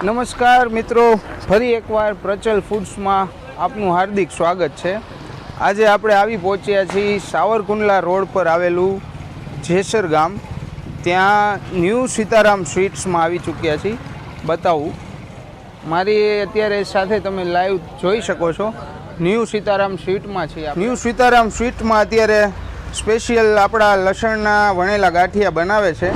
નમસ્કાર મિત્રો, ફરી એકવાર પ્રચલ ફૂડ્સમાં આપનું હાર્દિક સ્વાગત છે. આજે આપણે આવી પહોંચ્યા છીએ સાવરકુંડલા રોડ પર આવેલું જેસર ગામ. ત્યાં ન્યૂ સીતારામ સ્વીટ્સમાં આવી ચૂક્યા છીએ. બતાવું, મારી અત્યારે સાથે તમે લાઈવ જોઈ શકો છો. ન્યૂ સીતારામ સ્વીટમાં છીએ ન્યૂ સીતારામ સ્વીટમાં અત્યારે સ્પેશિયલ આપણા લસણના વણેલા ગાંઠિયા બનાવે છે.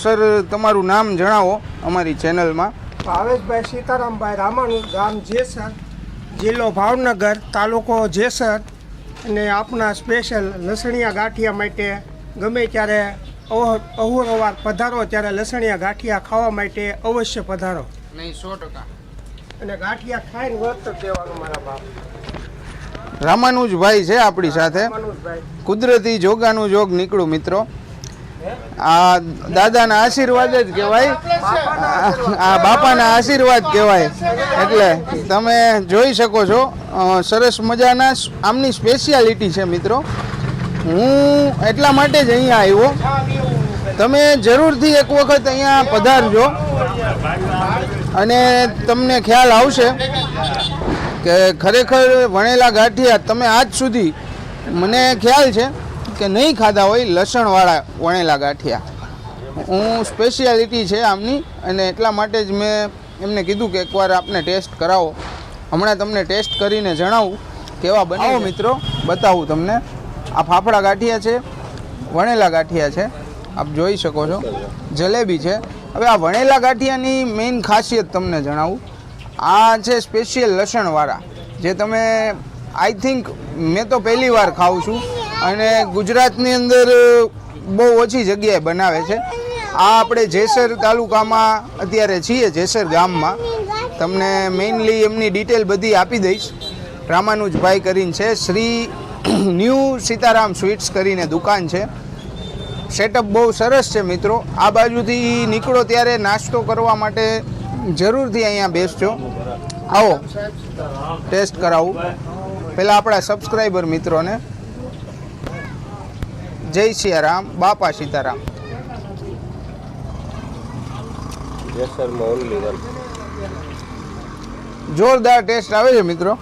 સર, તમારું નામ જણાવો અમારી ચેનલમાં. ભાવેશભાઈ સીતારામભાઈ રામાણું ગામ જેસર જિલ્લો ભાવનગર તાલુકો જેસર અને આપના સ્પેશિયલ લસણિયા ગાંઠિયા માટે ગમે ત્યારે અહોરવાર પધારો ત્યારે લસણિયા ગાંઠિયા ખાવા માટે અવશ્ય પધારો. નહીં સો ટકા. અને ગાંઠિયા ખાઈને વર્ત દેવાનું મારા બાપ. રામાનુજભાઈ છે આપણી સાથે. કુદરતી જોગાનું જોગ નીકળું મિત્રો. આ દાદાના આશીર્વાદ જ કહેવાય. આ બાપાના આશીર્વાદ કહેવાય. એટલે તમે જોઈ શકો છો સરસ મજાના આમની સ્પેશિયાલિટી છે મિત્રો. હું એટલા માટે જ અહીંયા આવ્યો. તમે જરૂરથી એક વખત અહીંયા પધારજો. અને તમને ખ્યાલ આવશે કે ખરેખર વણેલા ગાંઠિયા તમે આજ સુધી મને ખ્યાલ છે કે નહીં ખાધા હોય લસણવાળા વણેલા ગાંઠિયા. હું સ્પેશિયાલિટી છે આમની અને એટલા માટે જ મેં એમને કીધું કે એકવાર આપને ટેસ્ટ કરાવો. હમણાં તમને ટેસ્ટ કરીને જણાવું કેવા બનાવો મિત્રો. બતાવું તમને. આ ફાફડા ગાંઠિયા છે વણેલા ગાંઠિયા છે. આપ જોઈ શકો છો. જલેબી છે. હવે આ વણેલા ગાંઠિયાની મેઇન ખાસિયત તમને જણાવું. આ છે સ્પેશિયલ લસણવાળા. જે તમે આઈ થિંક મેં તો પહેલી વાર ખાઉં છું. અને ગુજરાતની અંદર બહુ ઓછી જગ્યાએ બનાવે છે. આ આપણે જેસર તાલુકામાં અત્યારે છીએ, જેસર ગામમાં. તમને મેઇનલી એમની ડિટેલ બધી આપી દઈશ. રામાનુજભાઈ કરીને છે, શ્રી ન્યૂ સીતારામ સ્વીટ્સ કરીને દુકાન છે. સેટઅપ બહુ સરસ છે મિત્રો. આ બાજુથી નીકળો ત્યારે નાસ્તો કરવા માટે જરૂરથી અહીંયા બેસજો. આવો. ટેસ્ટ કરાવું. પહેલાં આપણા સબસ્ક્રાઈબર મિત્રોને. જય સિયારામ બાપા સીતારામ. જોરદાર ટેસ્ટ આવે છે મિત્રો.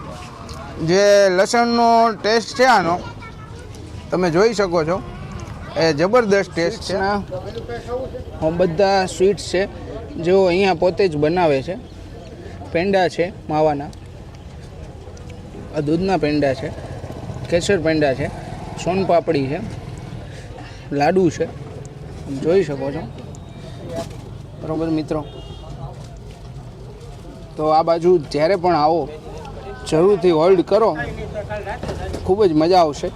જે લસણનો ટેસ્ટ છે આનો તમે જોઈ શકો છો. એ જબરદસ્ત ટેસ્ટ છે. બધા સ્વીટ્સ છે. જેઓ અહીંયા પોતે જ બનાવે છે. પેંડા છે માવાના. આ દૂધના પેંડા છે. કેસર પેંડા છે. સોનપાપડી છે. લાડુ છે. જોઈ શકો છો. બરોબર મિત્રો? તો આ બાજુ જ્યારે પણ આવો, જરૂરથી હોલ્ડ કરો. ખૂબ જ મજા આવશે.